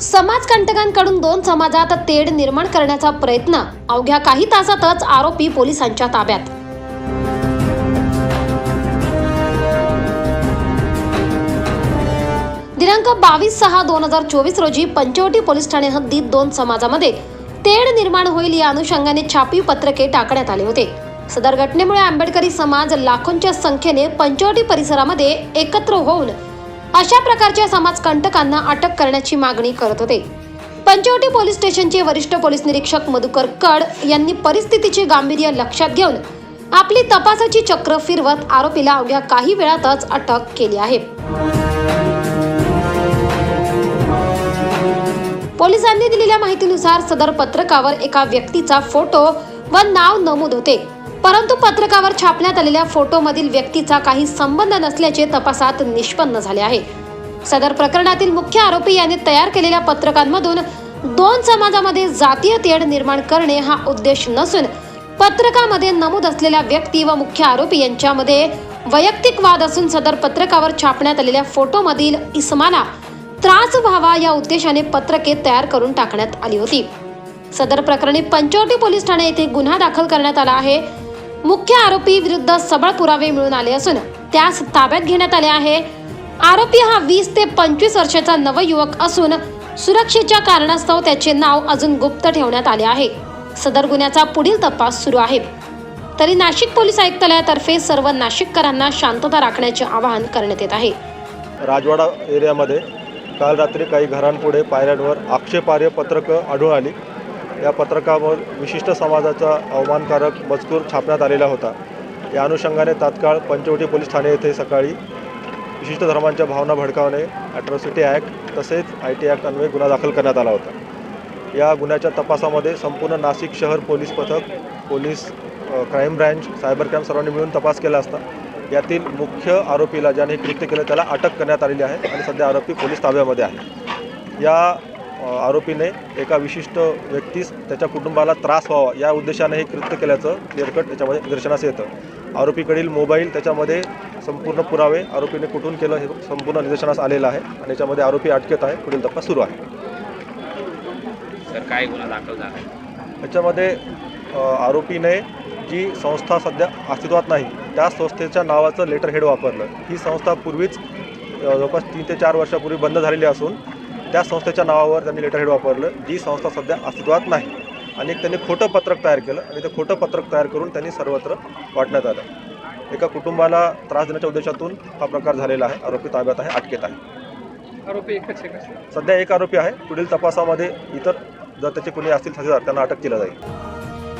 समाजकंटकांकडून दोन समाजात तेढ निर्माण करण्याचा प्रयत्न. अवघ्या काही तासातच आरोपी पोलिसांच्या ताब्यात. दिनांक बावीस सहा दोन हजार चोवीस रोजी पंचवटी पोलीस ठाणे हद्दीत दोन समाजामध्ये तेढ निर्माण होईल या अनुषंगाने छापी पत्रके टाकण्यात आले होते. सदर घटनेमुळे आंबेडकरी समाज लाखोंच्या संख्येने पंचवटी परिसरामध्ये एकत्र होऊन अशा प्रकारच्या समाजकंटकांना अटक करण्याची मागणी करत होते. पंचवटी पोलीस स्टेशनचे वरिष्ठ पोलीस निरीक्षक मधुकर कड यांनी परिस्थितीचे गांभीर्य लक्षात घेऊन आपली तपासाची चक्र फिरवत आरोपीला अवघ्या काही वेळातच अटक केली आहे. पोलिसांनी दिलेल्या माहितीनुसार सदर पत्रकावर एका व्यक्तीचा फोटो व नाव नमूद होते. परंतु पत्रकावर छापण्यात आलेल्या फोटोमधील व्यक्तीचा काही संबंध नसल्याचे तपासात निष्पन्न झाले आहे. सदर प्रकरणातील मुख्य आरोपी यांनी तयार केलेल्या पत्रकांमधून दोन समाजामध्ये जातीय तेढ निर्माण करणे हा उद्देश नसून पत्रकामध्ये नमूद असलेल्या व्यक्ती व मुख्य आरोपी यांच्यामध्ये वैयक्तिक वाद असून सदर पत्रकावर छापण्यात आलेल्या फोटोमधील इस्माला त्रास व्हावा या उद्देशाने पत्रके तयार करून टाकण्यात आली होती. सदर प्रकरणी पंचवटी पोलीस ठाणे येथे गुन्हा दाखल करण्यात आला आहे. मुख्य आरोपी विरुद्ध सबळ पुरावे मिळून आले असून त्यास ताब्यात घेण्यात आले आहे. आरोपी हा वीस ते पंचवीस वर्षाचा नवयुवक असून सुरक्षेच्या कारणास्तव त्याचे नाव अजून गुप्त ठेवण्यात आले आहे. सदर गुन्ह्याचा पुढील तपास सुरू आहे. तरी नाशिक पोलीस आयुक्तालयातर्फे सर्व नाशिककरांना शांतता राखण्याचे आवाहन करण्यात येत आहे. राजवाडा एरियामध्ये काल रात्री काही घरांपुढे पायऱ्यांवर आक्षेपार्ह पत्रकं आढळून आली. या पत्रकावर विशिष्ट समाजाचा अवमानकारक मजकूर छापण्यात आलेला होता. या अनुषंगाने तात्काळ पंचवटी पोलीस ठाणे येथे सकाळी विशिष्ट धर्मांच्या भावना भडकावणे ॲट्रॉसिटी ॲक्ट तसेच आय टी ॲक्ट अन्वये गुन्हा दाखल करण्यात आला होता. या गुन्ह्याच्या तपासामध्ये संपूर्ण नाशिक शहर पोलीस पथक police crime branch cyber crime सर्वांनी मिळून तपास केला असता. यातील मुख्य आरोपीला ज्याने कृत्य केलं त्याला अटक करण्यात आलेली आहे आणि सध्या आरोपी पोलीस ताब्यामध्ये आहे. या आरोपीने एका विशिष्ट व्यक्तीस त्याच्या कुटुंबाला त्रास व्हावा या उद्देशाने हे कृत्य केल्याचं क्लिअरकट त्याच्यामध्ये निदर्शनास येतं. आरोपीकडील मोबाईल त्याच्यामध्ये संपूर्ण पुरावे आरोपीने कुठून केलं हे संपूर्ण निदर्शनास आलेलं आहे आणि याच्यामध्ये आरोपी अटकेत आहे. पुढील तपास सुरू आहे. सर काय गुन्हा दाखल झाला याच्यामध्ये आरोपीने जी संस्था सध्या अस्तित्वात नाही त्या संस्थेच्या नावाचं लेटर हेड वापरलं. ही संस्था पूर्वीच जवळपास तीन ते चार वर्षापूर्वी बंद झालेली असून त्या संस्थेच्या नावावर त्यांनी लेटर हेड वापरलं. जी संस्था सध्या अस्तित्वात नाही आणि एक त्यांनी खोटं पत्रक तयार केलं आणि ते खोटं पत्रक तयार करून त्यांनी सर्वत्र वाटण्यात आलं. एका कुटुंबाला त्रास देण्याच्या उद्देशातून हा प्रकार झालेला आहे. आरोपी ताब्यात आहे अटकेत आहे. आरोपी एकच आहे सध्या एक आरोपी आहे. पुढील तपासामध्ये इतर जर त्याचे कोणी असतील साथीदार त्यांना अटक केलं जाईल.